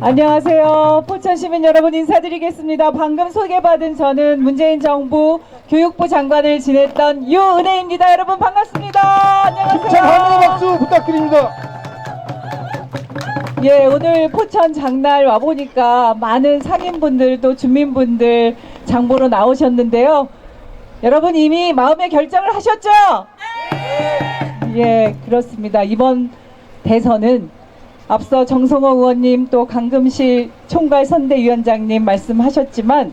안녕하세요. 포천 시민 여러분 인사드리겠습니다. 방금 소개받은 저는 문재인 정부 교육부 장관을 지냈던 유은혜입니다. 여러분 반갑습니다. 힘찬 환호의 안녕하세요. 박수 부탁드립니다. 예, 오늘 포천 장날 와 보니까 많은 상인분들 또 주민분들 장보러 나오셨는데요. 여러분 이미 마음의 결정을 하셨죠? 예, 그렇습니다. 이번 대선은 앞서 정성호 의원님 또 강금실 총괄 선대위원장님 말씀하셨지만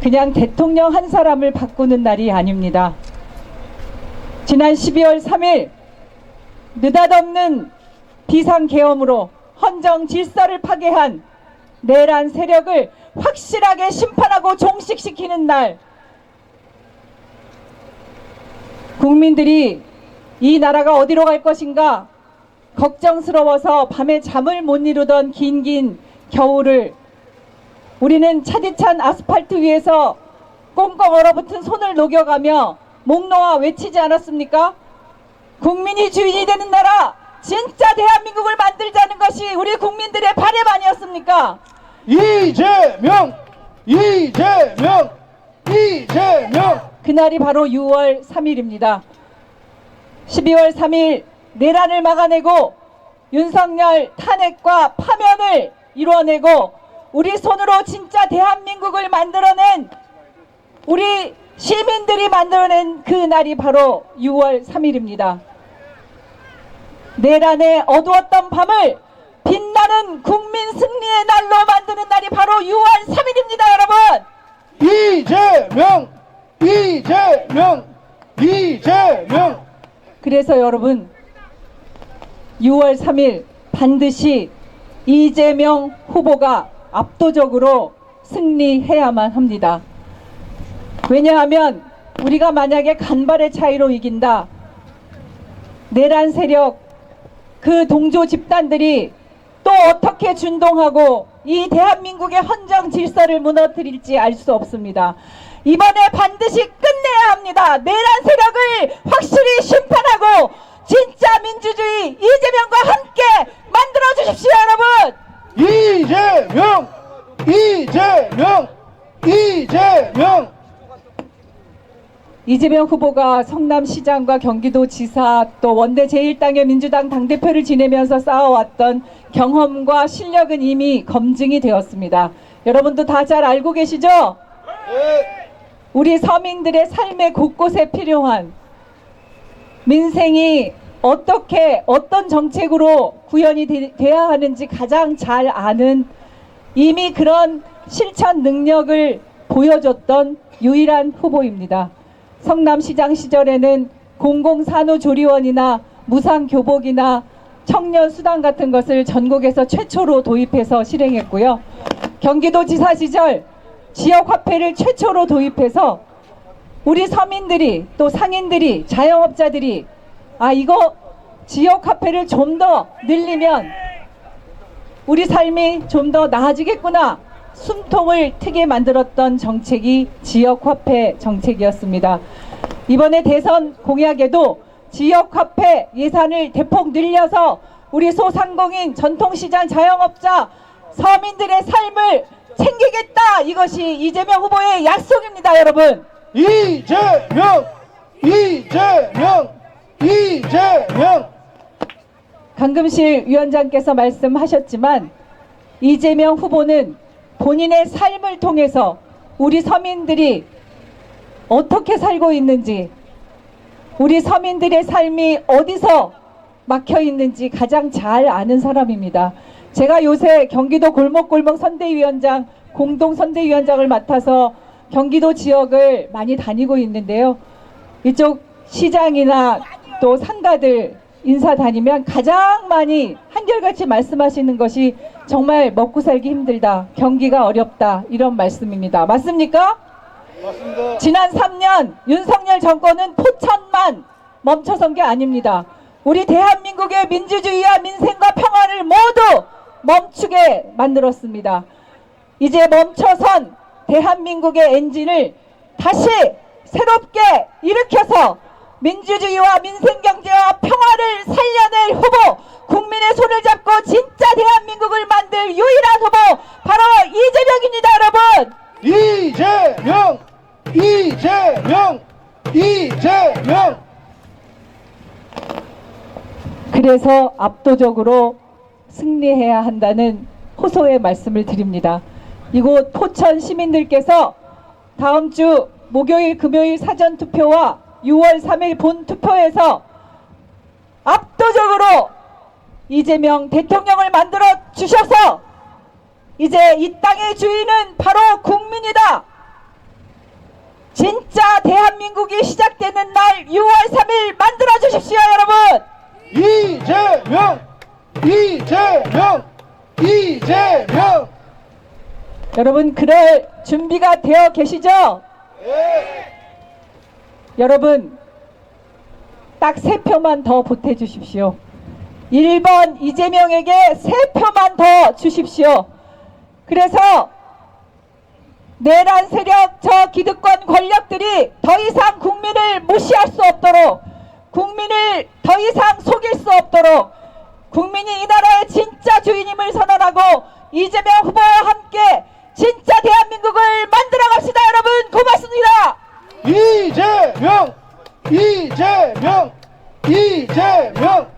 그냥 대통령 한 사람을 바꾸는 날이 아닙니다. 지난 12월 3일 느닷없는 비상계엄으로 헌정 질서를 파괴한 내란 세력을 확실하게 심판하고 종식시키는 날 국민들이 이 나라가 어디로 갈 것인가 걱정스러워서 밤에 잠을 못 이루던 긴긴 겨울을 우리는 차디찬 아스팔트 위에서 꽁꽁 얼어붙은 손을 녹여가며 목 놓아 외치지 않았습니까? 국민이 주인이 되는 나라 진짜 대한민국을 만들자는 것이 우리 국민들의 바램 아니었습니까? 이재명, 이재명, 이재명. 그날이 바로 6월 3일입니다. 12월 3일 내란을 막아내고 윤석열 탄핵과 파면을 이루어내고 우리 손으로 진짜 대한민국을 만들어낸 우리 시민들이 만들어낸 그 날이 바로 6월 3일입니다. 내란의 어두웠던 밤을 빛나는 국민 승리의 날로 만드는 날이 바로 6월 3일입니다, 여러분! 이재명, 이재명, 이재명. 그래서 여러분 6월 3일 반드시 이재명 후보가 압도적으로 승리해야만 합니다. 왜냐하면 우리가 만약에 간발의 차이로 이긴다. 내란 세력 그 동조 집단들이 또 어떻게 준동하고 이 대한민국의 헌정 질서를 무너뜨릴지 알 수 없습니다. 이번에 반드시 끝내야 합니다. 내란 세력을 확실히 심판하고 진짜 민주주의 이재명과 함께 만들어 주십시오, 여러분. 이재명, 이재명, 이재명. 이재명 후보가 성남시장과 경기도지사 또 원내 제1당의 민주당 당대표를 지내면서 쌓아왔던 경험과 실력은 이미 검증이 되었습니다. 여러분도 다 잘 알고 계시죠? 예. 우리 서민들의 삶의 곳곳에 필요한 민생이 어떻게 어떤 정책으로 구현이 되, 돼야 하는지 가장 잘 아는 이미 그런 실천 능력을 보여줬던 유일한 후보입니다. 성남시장 시절에는 공공산후조리원이나 무상교복이나 청년수당 같은 것을 전국에서 최초로 도입해서 실행했고요. 경기도지사 시절 지역화폐를 최초로 도입해서 우리 서민들이 또 상인들이 자영업자들이 아 이거 지역화폐를 좀 더 늘리면 우리 삶이 좀 더 나아지겠구나. 숨통을 트게 만들었던 정책이 지역 화폐 정책이었습니다. 이번에 대선 공약에도 지역 화폐 예산을 대폭 늘려서 우리 소상공인 전통시장 자영업자 서민들의 삶을 챙기겠다. 이것이 이재명 후보의 약속입니다 여러분 이재명, 이재명, 이재명. 강금실 위원장께서 말씀하셨지만 이재명 후보는 본인의 삶을 통해서 우리 서민들이 어떻게 살고 있는지 우리 서민들의 삶이 어디서 막혀 있는지 가장 잘 아는 사람입니다. 제가 요새 경기도 골목골목 선대위원장 공동 선대위원장을 맡아서 경기도 지역을 많이 다니고 있는데요. 이쪽 시장이나 또 상가들 인사 다니면 가장 많이 한결같이 말씀하시는 것이 정말 먹고 살기 힘들다. 경기가 어렵다. 이런 말씀입니다. 맞습니까? 맞습니다. 지난 3년 윤석열 정권은 포천만 멈춰선 게 아닙니다. 우리 대한민국의 민주주의와 민생과 평화를 모두 멈추게 만들었습니다. 이제 멈춰선 대한민국의 엔진을 다시 새롭게 일으켜서 민주주의와 민생경제와 평화를 살려낼 후보 국민의 손을 잡고 진짜 대한민국을 만들 유일한 이재명입니다, 여러분. 이재명 이재명 이재명 그래서 압도적으로 승리해야 한다는 호소의 말씀을 드립니다. 이곳 포천 시민들께서 다음 주 목요일, 금요일 사전 투표와 6월 3일 본 투표에서 압도적으로 이재명 대통령을 만들어 주셔서 이제 이 땅의 주인은 바로 국민이다. 진짜 대한민국이 시작되는 날 6월 3일 만들어 주십시오, 여러분. 이재명 이재명 이재명 여러분 그럴 준비가 되어 계시죠? 예. 여러분 딱 세 표만 더 보태 주십시오. 1번 이재명에게 세 표만 더 주십시오. 그래서 내란 세력 저 기득권 권력들이 더 이상 국민을 무시할 수 없도록 국민을 더 이상 속일 수 없도록 국민이 이 나라의 진짜 주인임을 선언하고 이재명 후보와 함께 진짜 대한민국을 만들어 갑시다 여러분 고맙습니다. 이재명 이재명 이재명